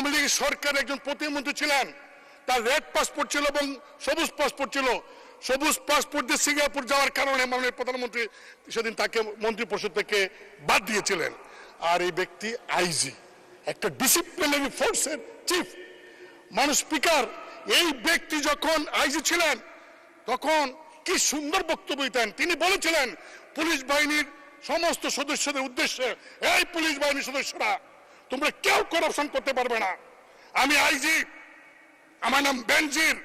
আওয়ামী লীগ সরকার একজন প্রতিমন্ত্রী ছিলেন। তার রেড পাসপোর্ট ছিল এবং সবুজ পাসপোর্ট ছিল। সবুজ পাসপোর্ট দিয়ে সিঙ্গাপুর যাওয়ার কারণে মাননীয় প্রধানমন্ত্রী সেদিন তাকে মন্ত্রী পরিষদ থেকে বাদ দিয়েছিলেন। আর এই ব্যক্তি আইজি, একটা ডিসিপ্লিনারি ফোর্সের চিফ মানুষ স্পিকার, এই ব্যক্তি যখন আইজি ছিলেন, তখন কি সুন্দর বক্তব্য দিতেন। তিনি বলেছিলেন, পুলিশ বাহিনীর সমস্ত সদস্যদের উদ্দেশ্যে, এই পুলিশ বাহিনীর সদস্যরা তোমরা কেউ করাপশন করতে পারবে না। আমি আইজি আমার নাম বেনজির।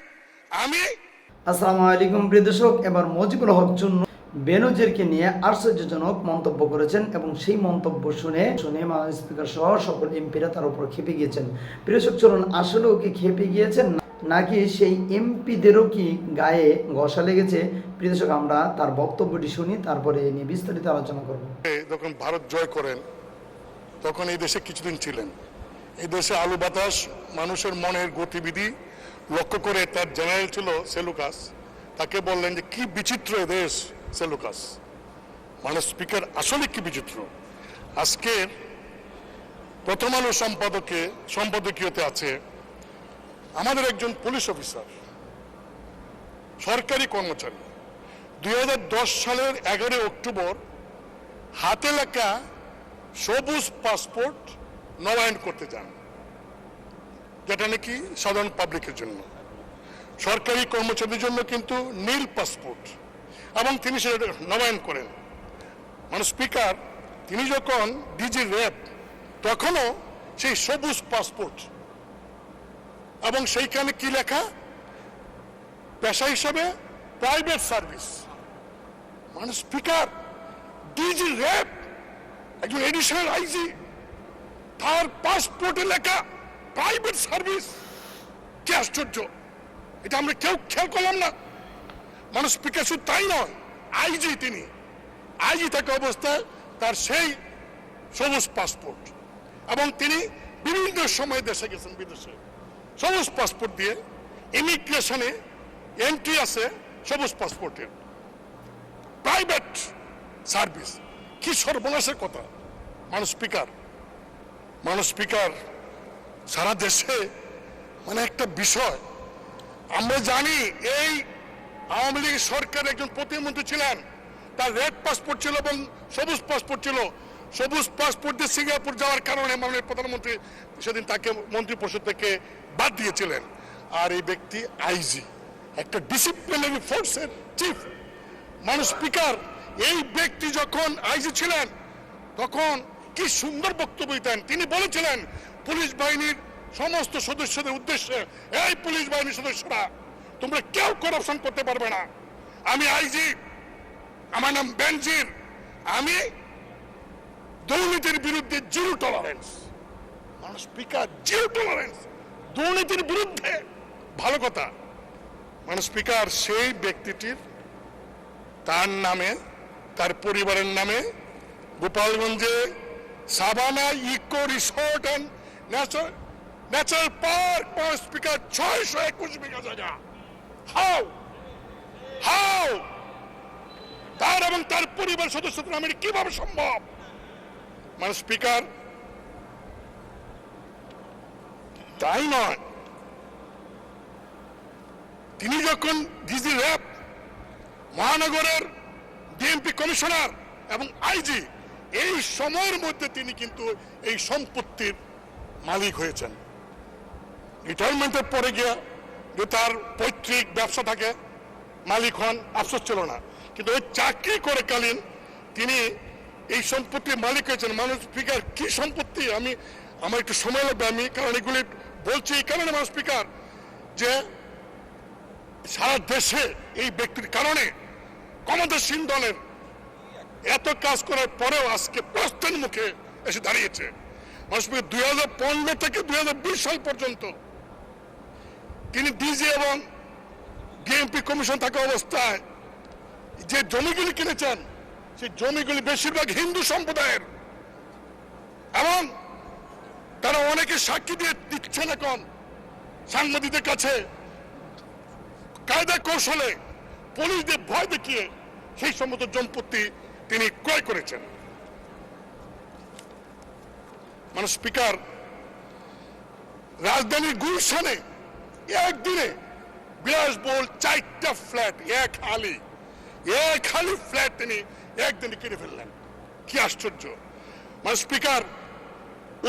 আমি আসসালামু আলাইকুম প্রিয় দর্শক এবার মজিবুল হক জন্য বেনজিরকে নিয়ে আশ্চর্যজনক মন্তব্য করেছেন এবং সেই মন্তব্য শুনে শুনে মাননীয় স্পিকার সহ সকল এমপিরা তার উপর খেপে গিয়েছেন। প্রিয় দর্শক চলুন আসলেও কি খেপে গিয়েছেন নাকি সেই এমপিদেরও কি গায়ে ঘষা লেগেছে? প্রিয় দর্শক আমরা তার বক্তব্যটি শুনি তারপরে এ নিয়ে বিস্তারিত আলোচনা করব। যখন ভারত জয় করেন তখন এই দেশে কিছুদিন ছিলেন। এই দেশে আলু বাতাস, মানুষের মনের গতিবিধি লক্ষ্য করে তার জেনারেল ছিল সেলুকাস তাকে বললেন যে, কি বিচিত্র দেশ সেলুকাস মানে স্পিকার আসলে কি বিচিত্র। আজকের প্রথম আলো সম্পাদকে, সম্পাদকীয়তে আছে আমাদের একজন পুলিশ অফিসার, সরকারি কর্মচারী। দুই হাজার দশ সালের এগারোই অক্টোবর হাতে লেখা সবুজ পাসপোর্ট নবায়ন করতে চান যেটা নাকি সাধারণ পাবলিকের জন্য। সরকারি কর্মচারীদের জন্য কিন্তু নীল পাসপোর্ট এবং তিনি সেটা নবায়ন করেন। মানে স্পিকার তিনি যখন ডিজি র্যাব তখনও সেই সবুজ পাসপোর্ট এবং সেইখানে কি লেখা? পেশা হিসাবে প্রাইভেট সার্ভিস মানে স্পিকার ডিজি র্যাব একজন এডিশনাল আইজি তার পাসপোর্টে লেখা প্রাইভেট সার্ভিস কি আশ্চর্য! এটা আমরা কেউ খেয়াল করলাম না। মানুষ স্পিকার তাই নয় আইজি তিনি। আইজি থাকা অবস্থায় তার সেই সবুজ পাসপোর্ট এবং তিনি বিভিন্ন সময় দেশে গেছেন বিদেশে। সবুজ পাসপোর্ট দিয়ে ইমিগ্রেশনে এন্ট্রি আছে সবুজ পাসপোর্টের প্রাইভেট সার্ভিস কি সর্বনাশের কথা! মানুষ স্পিকার মানুষ স্পিকার সারা দেশে মানে একটা বিষয়। আমরা জানি এই আওয়ামী লীগ সরকার একজন প্রতিমন্ত্রী ছিলেন। তার রেড পাসপোর্ট ছিল এবং সবুজ পাসপোর্ট ছিল। সবুজ পাসপোর্ট দিয়ে সিঙ্গাপুর যাওয়ার কারণে মাননীয় প্রধানমন্ত্রী সেদিন তাকে মন্ত্রী পরিষদ থেকে বাদ দিয়েছিলেন। আর এই ব্যক্তি আইজি একটা ডিসিপ্লিনারি ফোর্সের চিফ মানুষ স্পিকার এই ব্যক্তি যখন আইজি ছিলেন, তখন কি সুন্দর বক্তব্য দিতেন তিনি বলেছিলেন, পুলিশ বাহিনীর সমস্ত সদস্যদের উদ্দেশ্যে, এই পুলিশ বাহিনীর সদস্যরা, তোমরা কেউ করাপশন করতে পারবে না। আমি আইজি, আমার নাম বেনজির। আমি দুর্নীতির বিরুদ্ধে জিরো টলারেন্স মানুষ স্পিকার, জিরো টলারেন্স দুর্নীতির বিরুদ্ধে। ভালো কথা। মানে স্পিকার, সেই ব্যক্তিটির তার নামে, তার পরিবারের নামে গোপালগঞ্জে Sabana eco resort and natural park speaker ছয়শো একুশ বিঘা জায়গা হাও হাও তার এবং তার পরিবার সদস্যদের এটা কীভাবে সম্ভব? মানে স্পিকার তাই নয়। তিনি যখন ডিজি র্যাব মহানগরের ডিএমপি কমিশনার এবং আইজি এই সময়ের মধ্যে তিনি কিন্তু এই সম্পত্তির মালিক হয়েছেন। রিটায়ারমেন্টের পরে গিয়ে যে তার পৈতৃক ব্যবসা থাকে, মালিক হন, আফসোস ছিল না। কিন্তু ওই চাকরি করে কালীন তিনি এই সম্পত্তির মালিক হয়েছেন। মানুষ স্পিকার, কি সম্পত্তি? আমি, আমার একটু সময় লাগবে, আমি কারণ এগুলি বলছি এই কারণে মানুষ স্পিকার, যে সারা দেশে এই ব্যক্তির কারণে ক্ষমতাসীন দলের এত কাজ করার পরেও আজকে প্রস্থান মুখে এসে দাঁড়িয়েছে। মানুষ দুই হাজার পনেরো থেকে দুই হাজার বিশ সাল পর্যন্ত। তিনি ডিজি এবং ডিএমপি কমিশন থাকা অবস্থায় যে জমিগুলি কিনেছেন, সেই জমিগুলি বেশিরভাগ হিন্দু সম্প্রদায়ের। এবং তারা অনেকে সাক্ষী দিয়ে দিচ্ছেন এখন সাংবাদিকদের কাছে। কায়দা কৌশলে পুলিশদের ভয় দেখিয়ে সেই সমস্ত সম্পত্তি তিনি ক্রয় করেছেন। মানে স্পিকার, রাজধানীর গুলশানে একদিনে বিলাসবহুল চারটা ফ্ল্যাট, এক হালি এক হালি ফ্ল্যাট তিনি একদিনে কিনে ফেললেন। কি আশ্চর্য। মানে স্পিকার,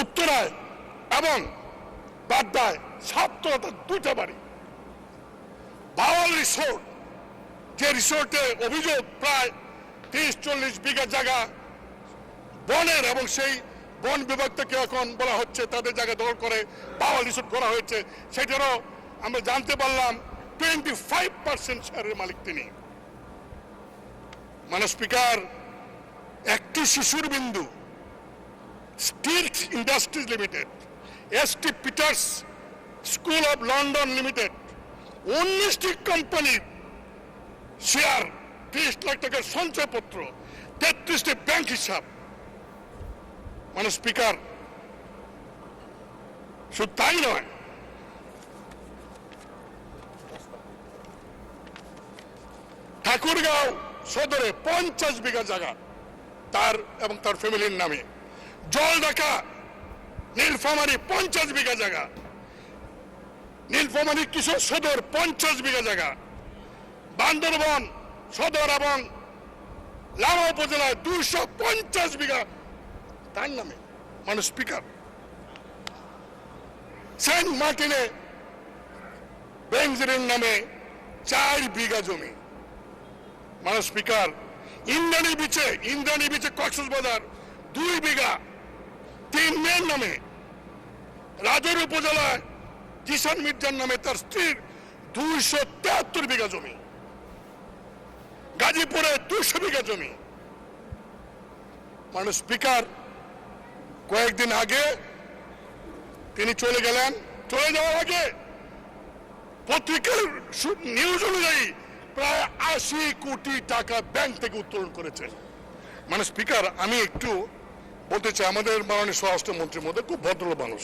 উত্তরায় এবং বাড্ডায় ছাত্রতা দুটা বাড়ি। বাওয়াল রিসোর্ট, যে রিসোর্টে অভিযোগ প্রায় তিরিশ চল্লিশ বিঘা জায়গা বনের এবং সেই বন বিভাগ থেকে এখন বলা হচ্ছে তাদের জায়গা দখল করে বাওয়াল রিসোর্ট করা হয়েছে। সেটারও আমরা জানতে পারলাম টোয়েন্টি ফাইভ পার্সেন্ট শেয়ারের মালিক তিনি। মানে স্পিকার, একটি শিশুর Bindu steel industries limited, S T Peter's school of London limited, উনিশটি কোম্পানির শেয়ার তিরিশ লাখ টাকার সঞ্চয়পত্র, তেত্রিশটি ব্যাংক হিসাব। মানে স্পিকার, শুধু তাই নয়, ঠাকুরগাঁও সদরে পঞ্চাশ বিঘা জায়গা, তার এবং তার ফ্যামিলির নামে। জল ঢাকা নীলফামারি পঞ্চাশ বিঘা জায়গা। নীলফামারি কিশোর সদর পঞ্চাশ বিঘা জায়গা। বান্দরবন সদর এবং লামা উপজেলায় দুইশো পঞ্চাশ বিঘা তার নামে মানে স্পিকার। সেন্ট মার্টিনে বেঞ্জরিন নামে চার বিঘা জমি। মানে স্পিকার, ইন্দ্রাণী বিচে ইন্দ্রাণী বিচে কক্সবাজার দুই বিঘা। তিন মেয়ের নামে রাজর উপজেলায় কিষান মির্জার নামে তার স্ত্রীর দুইশো তেহাত্তর বিঘা জমি। গাজীপুরে দুশো বিঘা জমি। মানে স্পিকার, কয়েকদিন আগে তিনি চলে গেলেন। চলে যাওয়ার আগে পত্রিকার নিউজ অনুযায়ী প্রায় আশি কোটি টাকা ব্যাংক থেকে উত্তোলন করেছে মানে স্পিকার, আমি একটু বলতে চাই, আমাদের মাননীয় স্বরাষ্ট্রমন্ত্রীর মধ্যে খুব ভদ্র মানুষ,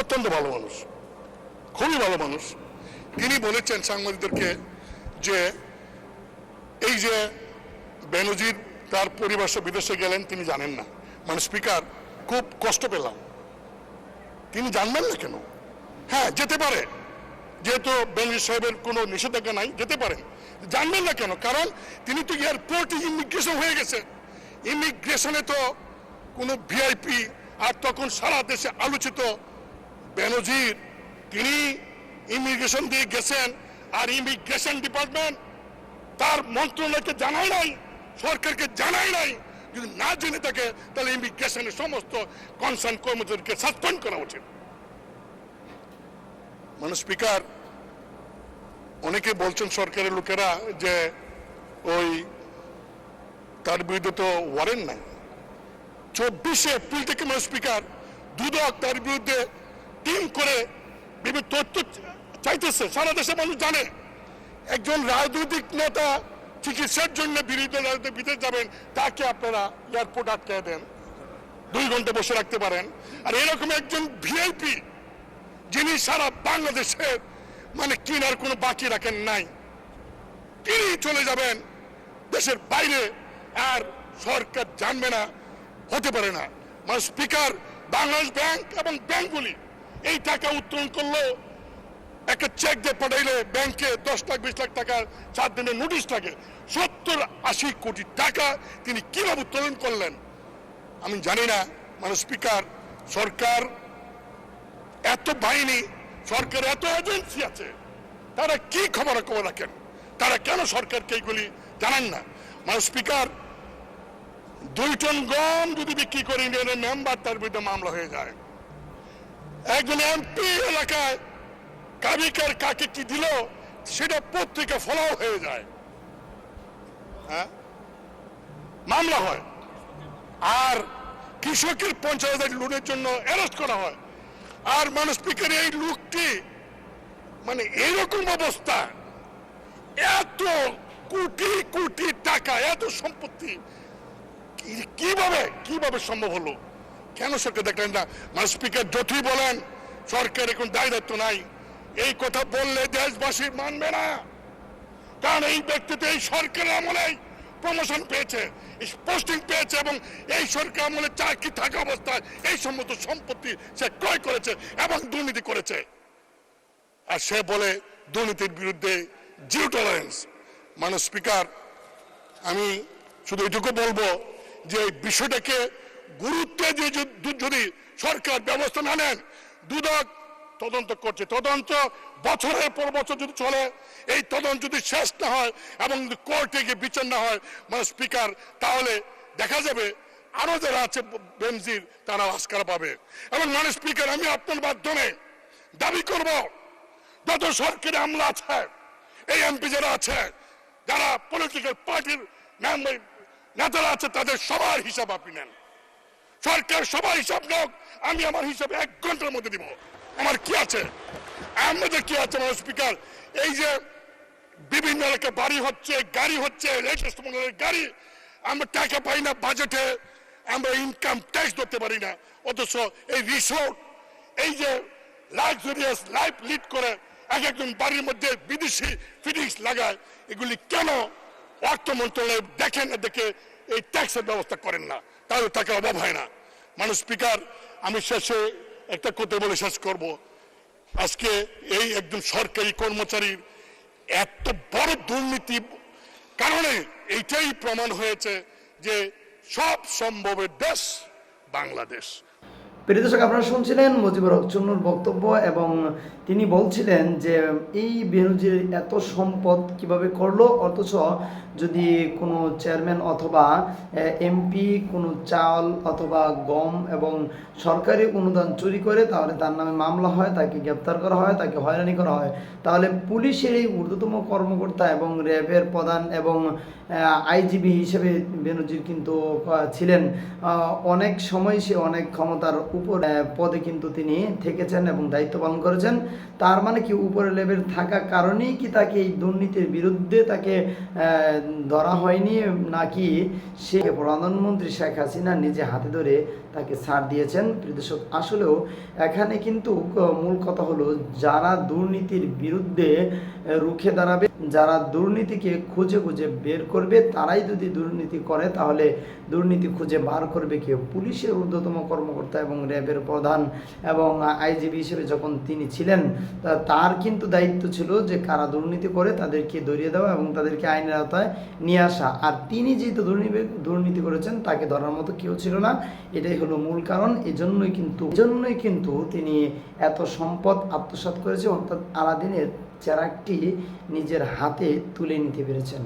অত্যন্ত ভালো মানুষ, খুবই ভালো মানুষ। তিনি বলেছেন সাংবাদিকদেরকে যে এই যে বেনজির তার পরিবার বিদেশে গেলেন, তিনি জানেন না। মানে স্পিকার, খুব কষ্ট পেলাম। তিনি জানবেন না কেন? হ্যাঁ যেতে পারে। যেহেতু বেনজির সাহেবের কোনো নিষেধাজ্ঞা নাই, যেতে পারেন জানবেন না কেন? কারণ তিনি তো এয়ারপোর্টে ইমিগ্রেশন হয়ে গেছে। ইমিগ্রেশনে তো কোনো ভিআইপি, আর তখন সারা দেশে আলোচিত বেনজির, তিনি ইমিগ্রেশন দিয়ে গেছেন, আর ইমিগ্রেশন ডিপার্টমেন্ট তার মন্ত্রণালয়কে জানায় নাই, সরকারকে জানায় নাই। যদি না জেনে থাকে, তাহলে ইমিগ্রেশনের সমস্ত কনসার্ন কর্মচারীকে সাসপেন্ড করা উচিত। মানে স্পিকার, অনেকে বলছেন সরকারের লোকেরা যে ওই তার বিরুদ্ধে তো ওয়ারেন্ট নাই। চব্বিশে এপ্রিল থেকে মানে স্পিকার, দুদক তার বিরুদ্ধে টিম করে বিভিন্ন তথ্য চাইতেছে। সারা দেশের মানুষ জানে। একজন রাজনৈতিক নেতা চিকিৎসার জন্য বিরোধী বিদেশ যাবেন, তাকে আপনারা এয়ারপোর্ট আটকে দেন। দুই ঘণ্টা বসে রাখতে পারেন। আর এরকম একজন ভিআইপি, যিনি সারা বাংলাদেশের মানে কিনার কোনো বাকি রাখেন নাই, তিনি চলে যাবেন দেশের বাইরে। আর সরকার জানবে না, হতে পারে না। মানে স্পিকার, বাংলাদেশ ব্যাংক এবং ব্যাংকগুলি এই টাকা উত্তোলন করল একটা চেক দিয়ে পাঠাইলে ব্যাংকে দশ লাখ, বিশ লাখ টাকা চার দিনের নোটিশ থাকে সত্তর আশি কোটি টাকা তিনি কীভাবে উত্তোলন করলেন? আমি জানি না মানে স্পিকার সরকার এত বাহিনী সরকার এত এজেন্সি আছে, তারা কি খবর খবর রাখেন? তারা কেন সরকারকে এইগুলি জানান না? মানে স্পিকার দুই টন গম যদি বিক্রি করে ইন্ডিয়ানের মেম্বার তার বিরুদ্ধে মামলা হয়ে যায়। একজন এমপি এলাকায় কাবিকার কাকে কি দিল, সেটা পত্রিকা ফলাও হয়ে যায়। হ্যাঁ? মামলা হয়। আর কৃষকের পঞ্চায়েত হাজার লোনের জন্য অ্যারেস্ট করা হয়। আর মানুষ স্পিকার এই লোকটি মানে এরকম অবস্থা, এত কোটি কোটি টাকা, এত সম্পত্তি কীভাবে কীভাবে সম্ভব হলো? কেন সরকার দেখলেন না? মানে স্পিকার যতই বলেন, সরকার এখন দায় দায়িত্ব নাই। এই কথা বললে দেশবাসী মানবে না। কারণ এই ব্যক্তিতে এই সরকারের আমলেই প্রমোশন পেয়েছে পোস্টিং পেয়েছে এবং এই সরকার আমলে চাকরি থাকা অবস্থায় এই সমস্ত সম্পত্তি সে ক্রয় করেছে এবং দুর্নীতি করেছে। আর সে বলে দুর্নীতির বিরুদ্ধে জিরো টলারেন্স মানে স্পিকার, আমি শুধু এটুকু বলব যে এই বিষয়টাকে গুরুত্ব দিয়ে যদি সরকার ব্যবস্থা না নেন, দুদক তদন্ত করছে। তদন্ত বছরের পর বছর যদি চলে, এই তদন্ত যদি শেষ না হয় এবং কোর্টে গিয়ে বিচার না হয় মানে স্পিকার, তাহলে দেখা যাবে আরও যারা আছে বেমজির তারা আস্কার পাবে। এবং মানে স্পিকার, আমি আপনার মাধ্যমে দাবি করব, যত সরকারি আমলা আছে, এই এমপি যারা আছে, যারা পলিটিক্যাল পার্টির নেতারা আছে, তাদের সবার হিসাব আপনি নেন। সরকার সবার হিসাব হোক আমি আমার হিসাব এক ঘণ্টার মধ্যে দিব। আমার কি আছে? আমাদের কি আছে আমার স্পিকার? এই যে বিভিন্ন এলাকায় বাড়ি হচ্ছে, গাড়ি হচ্ছে লেটেস্ট মডেলের গাড়ি, আমরা টাকা পাই না বাজেটে আমরা ইনকাম ট্যাক্স ধরতে পারি না। অথচ এই রিসোর্ট এই যে লাক্সারিয়াস লাইফ লিড করে এক একজন বাড়ির মধ্যে বিদেশি ফিটিংস লাগায়, এগুলি কেন অর্থ মন্ত্রণালয় দেখেন না দেখে এই ট্যাক্সের ব্যবস্থা করেন না? তাহলে টাকার অভাব হয় না। মানুষ স্পিকার, আমি শেষে একটা কথা বলে শেষ করব। আজকে এই একজন সরকারি কর্মচারীর এত বড় দুর্নীতি কারণে এইটাই প্রমাণ হয়েছে যে সব সম্ভবের দেশ বাংলাদেশ। প্রিয় দর্শক, আপনারা শুনছিলেন মুজিবুর হক চুন্নুর বক্তব্য এবং তিনি বলছিলেন যে, এই বেনজির এত সম্পদ কীভাবে করল? অথচ যদি কোনো চেয়ারম্যান অথবা এমপি কোনো চাল অথবা গম এবং সরকারি অনুদান চুরি করে, তাহলে তার নামে মামলা হয়, তাকে গ্রেপ্তার করা হয়, তাকে হয়রানি করা হয়। তাহলে পুলিশের এই ঊর্ধ্বতম কর্মকর্তা এবং র্যাবের প্রধান এবং আইজিবি হিসেবে বেনজির কিন্তু ছিলেন। অনেক সময় সে অনেক ক্ষমতার উপর পদে কিন্তু তিনি থেকেছেন এবং দায়িত্ব পালন করেছেন। তার মানে কি উপরে লেভেল থাকা কারণেই কি তাকে এই দুর্নীতির বিরুদ্ধে তাকে ধরা হয়নি নাকি? সে প্রধানমন্ত্রী শেখ হাসিনা নিজে হাতে ধরে তাকে ছাড় দিয়েছেন। প্রিয় দর্শক, আসলেও এখানে কিন্তু মূল কথা হলো যারা দুর্নীতির বিরুদ্ধে রুখে দাঁড়াবে, যারা দুর্নীতিকে খুঁজে খুঁজে বের করবে, তারাই যদি দুর্নীতি করে, তাহলে দুর্নীতি খুঁজে বার করবে কেউ পুলিশের ঊর্ধ্বতম কর্মকর্তা এবং র্যাবের প্রধান এবং আইজিবি হিসেবে যখন তিনি ছিলেন তা- তার কিন্তু দায়িত্ব ছিল যে কারা দুর্নীতি করে তাদেরকে ধরিয়ে দেওয়া এবং তাদেরকে আইনের আওতায় নিয়ে আসা। আর তিনি যেহেতু দুর্নীতি দুর্নীতি করেছেন, তাকে ধরার মতো কেউ ছিল না। এটাই হলো মূল কারণ। এজন্যই কিন্তু এজন্যই কিন্তু তিনি এত সম্পদ আত্মসাৎ করেছে, অর্থাৎ আলাদিনের চেরাকটি নিজের হাতে তুলে নিতে পেরেছেন।